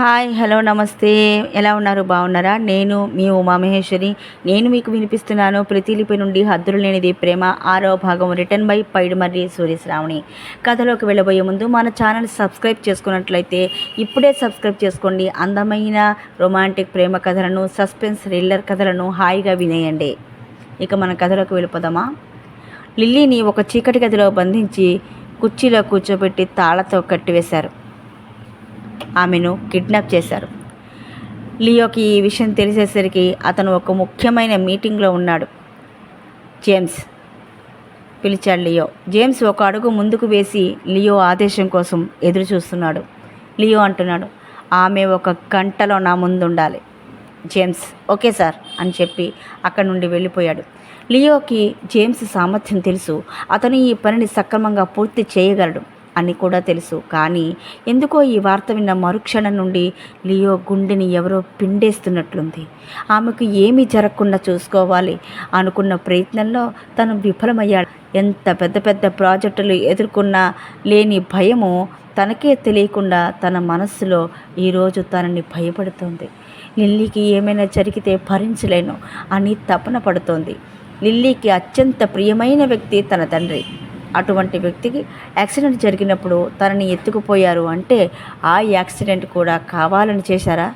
Hi hello నమస్తే. ఎలా ఉన్నారు? బాగున్నారా? నేను మీ ఉమామహేశ్వరి. నేను మీకు వినిపిస్తున్నాను ప్రతిలిపి నుండి హద్దులు లేనిది ప్రేమ ఆరో భాగం రిటర్న్ బై పైడుమర్రి సూర్యశ్రావణి. కథలోకి వెళ్ళబోయే ముందు మన ఛానల్ సబ్స్క్రైబ్ చేసుకున్నట్లయితే ఇప్పుడే సబ్స్క్రైబ్ చేసుకోండి. అందమైన రొమాంటిక్ ప్రేమ కథలను సస్పెన్స్ థ్రిల్లర్ కథలను హాయిగా వినేయండి. ఇక మన కథలోకి వెళ్ళిపోదామా? లిల్లీని ఒక చీకటి గదిలో బంధించి కుర్చీలో కూర్చోబెట్టి తాళతో కట్టివేశారు. ఆమెను కిడ్నాప్ చేశారు. లియోకి ఈ విషయం తెలిసేసరికి అతను ఒక ముఖ్యమైన మీటింగ్లో ఉన్నాడు. జేమ్స్ పిలిచాడు లియో. జేమ్స్ ఒక అడుగు ముందుకు వేసి లియో ఆదేశం కోసం ఎదురు చూస్తున్నాడు లియో అంటున్నాడు ఆమె ఒక గంటలో నా ముందు ఉండాలి జేమ్స్ ఓకే సార్ అని చెప్పి అక్కడి నుండి వెళ్ళిపోయాడు. లియోకి జేమ్స్ సామర్థ్యం తెలుసు అతను ఈ పనిని సక్రమంగా పూర్తి చేయగలడు. అని కూడా తెలుసు. కానీ ఎందుకో ఈ వార్త విన్న మరుక్షణం నుండి లియో గుండెని ఎవరో పిండేస్తున్నట్లుంది. ఆమెకు ఏమీ జరగకుండా చూసుకోవాలి అనుకున్న ప్రయత్నంలో తను విఫలమయ్యాడు. ఎంత పెద్ద పెద్ద ప్రాజెక్టులు ఎదుర్కొన్నా లేని భయము తనకే తెలియకుండా తన మనస్సులో ఈరోజు తనని భయపడుతోంది. లిల్లీకి ఏమైనా జరిగితే భరించలేను అని తపన పడుతోంది. లిల్లీకి అత్యంత ప్రియమైన వ్యక్తి తన తండ్రి. అటువంటి వ్యక్తికి యాక్సిడెంట్ జరిగినప్పుడు తనని ఎత్తుకుపోయారు అంటే ఆ యాక్సిడెంట్ కూడా కావాలని చేశారా?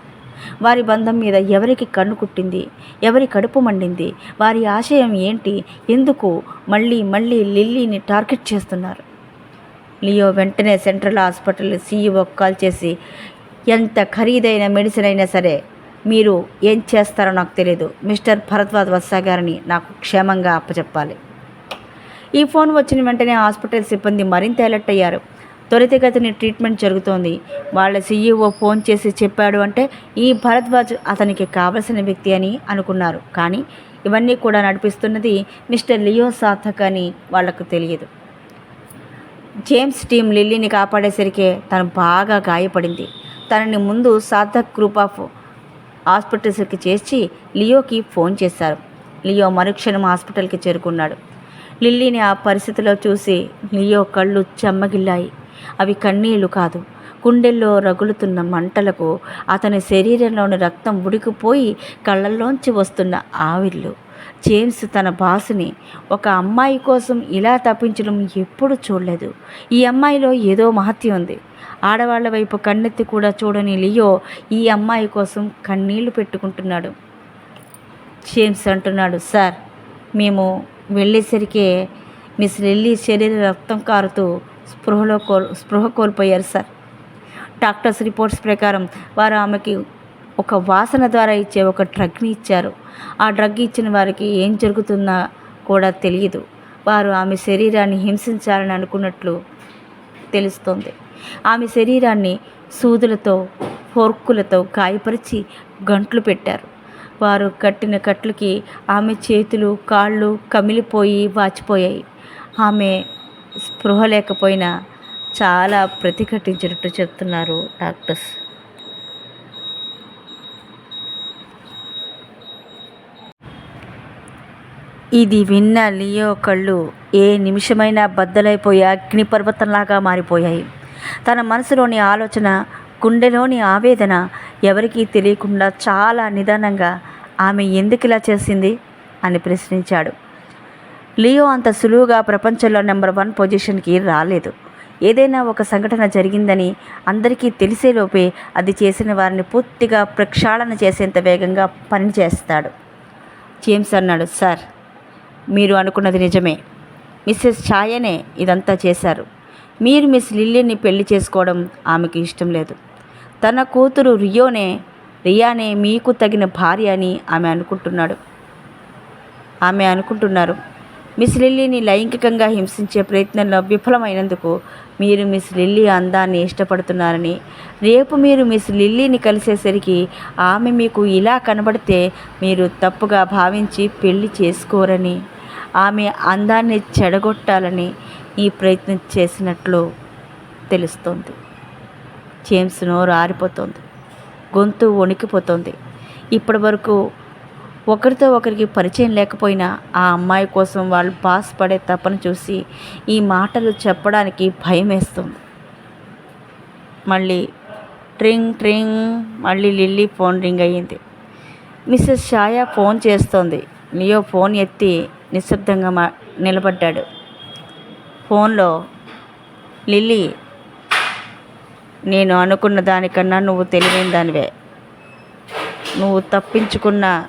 వారి బంధం మీద ఎవరికి కన్ను కుట్టింది? ఎవరి కడుపు మండింది? వారి ఆశయం ఏంటి? ఎందుకు మళ్ళీ మళ్ళీ లిల్లీని టార్గెట్ చేస్తున్నారు? లియో వెంటనే సెంట్రల్ హాస్పిటల్ సీఈఓ కాల్ చేసి ఎంత ఖరీదైన మెడిసిన్ అయినా సరే మీరు ఏం చేస్తారో నాకు తెలియదు మిస్టర్ భరద్వాజ్ వత్సా గారిని నాకు క్షేమంగా అప్పచెప్పాలి. ఈ ఫోన్ వచ్చిన వెంటనే హాస్పిటల్ సిబ్బంది మరింత అలర్ట్ అయ్యారు. త్వరితగతిని ట్రీట్మెంట్ జరుగుతోంది. వాళ్ళ సీఈఓ ఫోన్ చేసి చెప్పాడు అంటే ఈ భరద్వాజ్ అతనికి కావలసిన వ్యక్తి అని అనుకున్నారు. కానీ ఇవన్నీ కూడా నడిపిస్తున్నది మిస్టర్ లియో సార్థక్ అని వాళ్ళకు తెలియదు. జేమ్స్ టీం లిల్లీని కాపాడేసరికే తను బాగా గాయపడింది. తనని ముందు సార్థక్ గ్రూప్ ఆఫ్ హాస్పిటల్స్కి చేర్చి లియోకి ఫోన్ చేశారు. లియో మరుక్షణం హాస్పిటల్కి చేరుకున్నాడు. లిల్లీని ఆ పరిస్థితిలో చూసి లియో కళ్ళు చెమ్మగిల్లాయి. అవి కన్నీళ్ళు కాదు. గుండెల్లో రగులుతున్న మంటలకు అతని శరీరంలోని రక్తం ఉడికిపోయి కళ్ళల్లోంచి వస్తున్న ఆవిర్లు. జేమ్స్ తన బాసుని ఒక అమ్మాయి కోసం ఇలా తప్పించడం ఎప్పుడు చూడలేదు. ఈ అమ్మాయిలో ఏదో మహత్యం ఉంది. ఆడవాళ్ళ వైపు కన్నెత్తి కూడా చూడని లియో ఈ అమ్మాయి కోసం కన్నీళ్ళు పెట్టుకుంటున్నాడు. జేమ్స్ అంటున్నాడు సార్ మేము వెళ్ళేసరికే మిస్ లిల్లీ శరీర రక్తం కారుతూ స్పృహలో కోల్ స్పృహ కోల్పోయారు సార్. డాక్టర్స్ రిపోర్ట్స్ ప్రకారం వారు ఆమెకి ఒక వాసన ద్వారా ఇచ్చే ఒక డ్రగ్ని ఇచ్చారు. ఆ డ్రగ్ ఇచ్చిన వారికి ఏం జరుగుతుందా కూడా తెలియదు. వారు ఆమె శరీరాన్ని హింసించాలని అనుకున్నట్లు తెలుస్తోంది. ఆమె శరీరాన్ని సూదులతో ఫోర్కులతో గాయపరిచి గంట్లు పెట్టారు. వారు కట్టిన కట్లకి ఆమె చేతులు కాళ్ళు కమిలిపోయి వాచిపోయాయి. ఆమె స్పృహ లేకపోయినా చాలా ప్రతిఘటించినట్టు చెప్తున్నారు డాక్టర్స్. ఇది విన్న లియో కళ్ళు ఏ నిమిషమైనా బద్దలైపోయి అగ్నిపర్వతంలాగా మారిపోయాయి. తన మనసులోని ఆలోచన గుండెలోని ఆవేదన ఎవరికీ తెలియకుండా చాలా నిదానంగా ఆమె ఎందుకు ఇలా చేసింది? అని ప్రశ్నించాడు. లియో అంత సులువుగా ప్రపంచంలో నెంబర్ వన్ పొజిషన్కి రాలేదు. ఏదైనా ఒక సంఘటన జరిగిందని అందరికీ తెలిసేలోపే అది చేసిన వారిని పూర్తిగా ప్రక్షాళన చేసేంత వేగంగా పనిచేస్తాడు జేమ్స్ అన్నాడు సార్ మీరు అనుకున్నది నిజమే. మిస్సెస్ ఛాయనే ఇదంతా చేశారు. మీరు మిస్ లిల్లీని పెళ్ళి చేసుకోవడం ఆమెకు ఇష్టం లేదు. తన కూతురు రియోనే రియానే మీకు తగిన భార్య అని ఆమె అనుకుంటున్నాడు. ఆమె అనుకుంటున్నారు మిస్ లిల్లీని లైంగికంగా హింసించే ప్రయత్నంలో విఫలమైనందుకు మీరు మిస్ లిల్లీ అందాన్ని ఇష్టపడుతున్నారని రేపు మీరు మిస్ లిల్లీని కలిసేసరికి ఆమె మీకు ఇలా కనబడితే మీరు తప్పుగా భావించి పెళ్ళి చేసుకోరని ఆమె అందాన్ని చెడగొట్టాలని ఈ ప్రయత్నం చేసినట్లు తెలుస్తోంది. జేమ్స్ను నోరు ఆరిపోతుంది. గొంతు వణికిపోతుంది. ఇప్పటి వరకు ఒకరితో ఒకరికి పరిచయం లేకపోయినా ఆ అమ్మాయి కోసం వాళ్ళు పాస్ పడే తపన చూసి ఈ మాటలు చెప్పడానికి భయం వేస్తుంది. మళ్ళీ ట్రింగ్ ట్రింగ్ మళ్ళీ లిల్లీ ఫోన్ రింగ్ అయ్యింది. మిస్సెస్ ఛాయా ఫోన్ చేస్తోంది. లియో ఫోన్ ఎత్తి నిశ్శబ్దంగా మా నిలబడ్డాడు. ఫోన్లో లిల్లీ నేను అనుకున్న దానికన్నా నువ్వు తెలివైన దానివే. నువ్వు తప్పించుకున్న